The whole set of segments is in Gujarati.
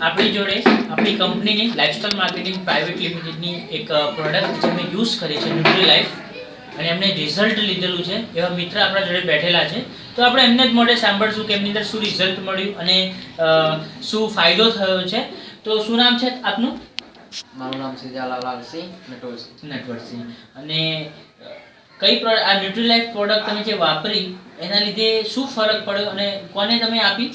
આપણી જોડે આપણી કંપનીની લાઇફસ્ટાઇલ માર્કેટિંગ પ્રાઇવેટ લિમિટેડની એક પ્રોડક્ટ જે મેં યુઝ કરી છે ન્યુટ્રી લાઈફ અને એમને રિઝલ્ટ લીધેલું છે. એવા મિત્ર આપણા જોડે બેઠેલા છે. તો આપણે એમને જ મોઢે સાંભળશું કે એમની અંદર શું રિઝલ્ટ મળ્યું અને શું ફાયદો થયો છે. તો શું નામ છે આપનું? મારું નામ છે જાલાલાલસિંહ નટોરસિંહ નટવરસિંહ અને કઈ આ ન્યુટ્રી લાઈફ પ્રોડક્ટ તમે જે વાપરી એના લીધે શું ફરક પડ્યો અને કોને તમે આપી?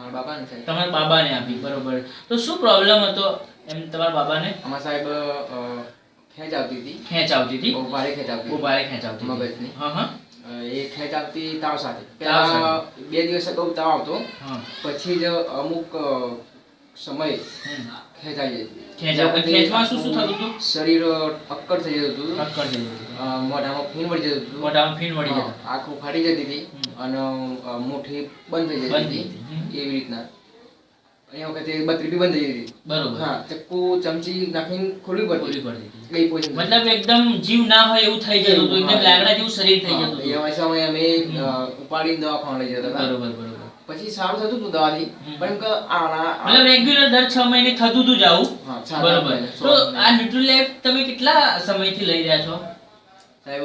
મારા બાબાને સાહેબ. તમારા બાબાને આપી બરોબર. તો શું પ્રોબ્લેમ હતો? એમ તમારા બાબાને? અમારા સાહેબ ખેંચ આવતી હતી. ખેંચ આવતી હતી? બહુ ભારે ખેંચ આવતી બહુ ભારે ખેંચ આવતી મગજની. હા હા. એ ખેંચ આવતી તાવ સાથે. પહેલા બે દિવસ બહુ તાવ આવતો. પછી જ અમુક સમય હમ. ખેંચ જતી ખેંચ શું શું થતું હતું? શરીર અક્કર થઈ જતું હતું. ટક્કર થઈ જતી મોઢામાં ફીણ વળી જતું હતું. મોઢામાં ફીણ વળી હા, આંખો ફાટી જતી હતી અને મુઠ્ઠી બંધ થઈ જતી હતી. હતી. એવી રીતના. એ વખતે બત્રી બી બંધ થઈ જતી બરોબર. હા ચક્કુ ચમચી નાખીને ખોલવી પડતી મતલબ એકદમ જીવ ના હોય એવું થઈ જતું હતું. એકદમ હા. જેવું શરીર થઈ જતું હતું. સમય અમે ઉપાડીને દવાખાને લઈ જતા બરોબર બરોબર. પછી સારું થતું હતું દવાથી. પણ એમ કે મતલબ રેગ્યુલર દર 6 મહિને થતું હતું જ આવું. બરોબર. તો આ ન્યુટ્રીલાઇફ તમે કેટલા સમયથી લઈ રહ્યા છો? સાહેબ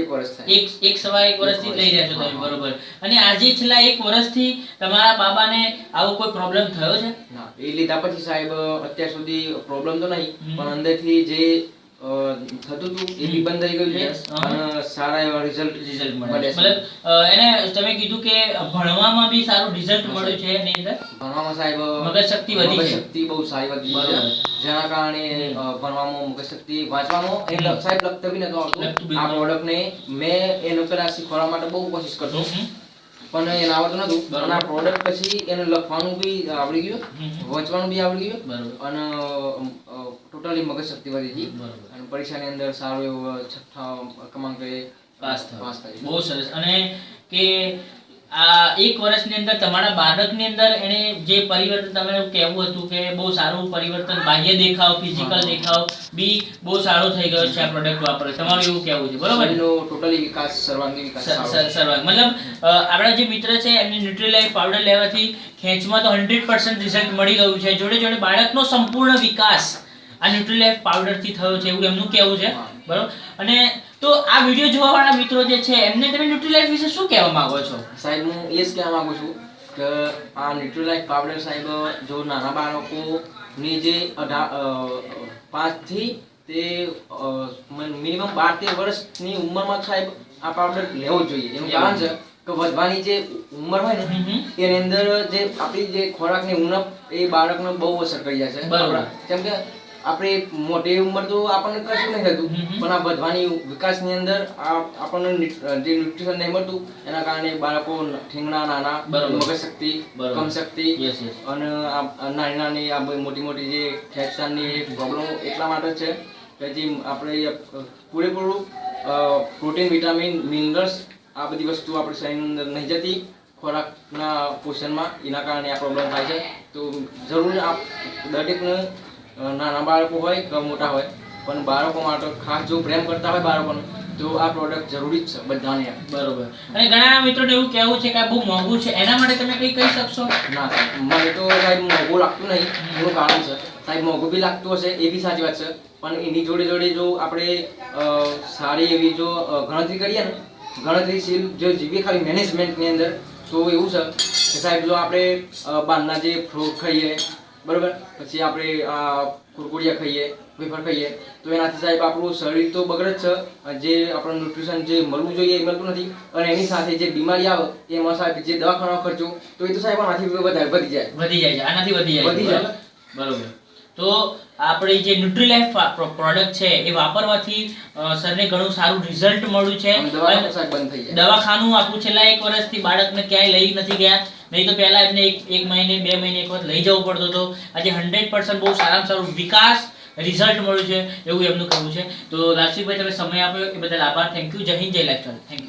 એક વર્ષ થાય. એક એક સવા એક વર્ષથી લઈ રહ્યા છો તમે બરોબર. અને આજે છેલ્લા એક વર્ષથી તમારા બાબાને આવો કોઈ પ્રોબ્લેમ થયો છે? ના એ લીધા પછી સાહેબ અત્યાર સુધી પ્રોબ્લેમ તો નહીં. પણ અંદરથી જે થતું હતું એ બંધ થઈ ગયું છે? અને સારા એવા રિઝલ્ટ રિઝલ્ટ મળે. મતલબ એને તમે કીધું કે ભણવામાં બી સારું રિઝલ્ટ મળ્યું છે એની અંદર? ભણવામાં સાહેબ મગજ શક્તિ વધી છે. શક્તિ બહુ સારી વધી છે. જેના કારણે ભણવામાં મગજ શક્તિ વાંચવામાં એ સાહેબ લખતા બી નતો આવતું. આ પ્રોડક્ટ ને મેં એ લોકો શીખવાડવા માટે બહુ કોશિશ કરતો. પણ એને આવડતું નતું. અને આ પ્રોડક્ટ પછી એને લખવાનું બી આવડી ગયું. વાંચવાનું બી આવડી ગયું. બરાબર. અને ટોટલી મગજ શક્તિ વધી બરોબર. અને પરીક્ષાની અંદર સારો એવો છઠ્ઠા ક્રમાંકે પાસ થયો. બહુ સરસ. અને કે આ એક વર્ષની અંદર તમારા બાળકની અંદર એને જે પરિવર્તન તમે કહેવું હતું કે બહુ સારું પરિવર્તન બાહ્ય દેખાવ ફિઝિકલ દેખાવ બી બહુ સારો થઈ ગયો છે આ પ્રોડક્ટ વાપરે તમારું એવું કહેવું છે બરોબર? ટોટલી વિકાસ સર્વાંગી વિકાસ સર- સર્વાંગ. મતલબ આપણા જે મિત્ર છે એમને ન્યુટ્રીલાઇફ પાવડર લેવાથી ખેંચમાં તો હંડ્રેડ પર્સન્ટ રિઝલ્ટ મળી ગયું છે. જોડે જોડે બાળકનો સંપૂર્ણ વિકાસ આ ન્યુટ્રીલાઇફ પાવડરથી થયો છે એવું એમનું કહેવું છે. બરોબર અને તો આ વીડિયો જોવા વાળા મિત્રો જે છે એમને તમે ન્યુટ્રીલાઇફ વિશે શું કહેવા માંગો છો સાહેબ હું એ જ કહેવા માંગુ છું કે આ ન્યુટ્રીલાઇટ પાવડર સાહેબ જો નાના બાળકોની જે પાંચથી તે મિનિમમ બાર તેર વર્ષની ઉંમરમાં સાહેબ આ પાવડર લેવો જોઈએ એનું કારણ છે કે વધવાની જે ઉંમર હોય ને. એની અંદર જે આપણી જે ખોરાકની ઉણપ એ બાળકને બહુ અસર કરી જાય છે બરોબર. કેમ કે આપણે મોટી ઉંમર તો આપણને કશું નહીં થતું. પણ આ વધવાની વિકાસની અંદર આ આપણને જે ન્યુટ્રિશન નહીં મળતું એના કારણે બાળકો ઠીંગણા નાના બરોબર. મગજ શક્તિ. કમ શક્તિ. અને નાની નાની આ બધી મોટી મોટી જે ફેક્શનની પ્રોબ્લેમ એટલા માટે છે કે જે આપણે પૂરેપૂરું પ્રોટીન વિટામિન મિનરલ્સ આ બધી વસ્તુ આપણે શરીરની અંદર નહીં જતી ખોરાકના પોષણમાં એના કારણે આ પ્રોબ્લેમ થાય છે તો જરૂર આપ દરેકને નાના બાળકો હોય કે મોટા હોય પણ બાળકો માટે ખાસ જો પ્રેમ કરતા હોય બાળકોને તો આ પ્રોડક્ટ જરૂરી જ છે બધાને બરોબર. અને ઘણા મિત્રોને એવું કહેવું છે કે આ બહુ મોંઘું છે એના માટે તમે કંઈ કહી શકશો? ના મને તો સાહેબ મોંઘું લાગતું નહીં એનું કારણ છે. સાહેબ મોંઘું બી લાગતું હશે એ બી સાચી વાત છે પણ એની જોડે જોડે જો આપણે સારી એવી જો ગણતરી કરીએ ને ગણતરીશીલ જો જીવીએ ખાલી મેનેજમેન્ટની અંદર તો એવું છે કે સાહેબ જો આપણે બહારના જે ફ્રૂટ ખાઈએ બરાબર? પછી આપણે આ કુરકુરિયા ખાઈએ વેફર ખાઈએ. તો એનાથી સાહેબ આપણું શરીર તો બગડે જ છે. જે આપણું ન્યુટ્રિશન જે મળવું જોઈએ એ મળતું નથી. અને એની સાથે જે બીમારી આવે એમાં સાહેબ જે દવાખાનો ખર્ચો તો એ તો સાહેબ આનાથી વધારે વધી જાય. વધી જાય આનાથી વધી જાય વધી જાય. બરોબર. તો આપણી જે ન્યુટ્રીલાઇફ પ્રોડક્ટ છે એ વાપરવાથી સરને ઘણું સારું રિઝલ્ટ મળ્યું છે. દવાખાનું આપણું છેલ્લા એક વર્ષથી બાળકને ક્યાંય લઈ નથી ગયા. નહીં તો પહેલા એમને એક એક મહિને બે મહિને એક વખત લઈ જવું પડતો હતો. આજે હંડ્રેડ પર્સન્ટ બહુ સારામાં સારું વિકાસ રિઝલ્ટ મળ્યું છે એવું એમનું કહેવું છે. તો રાશિભાઈ તમે સમય આપ્યો એ બદલ આભાર. થેન્ક યુ જય હિન્દ જય લેક્ચર થેન્ક યુ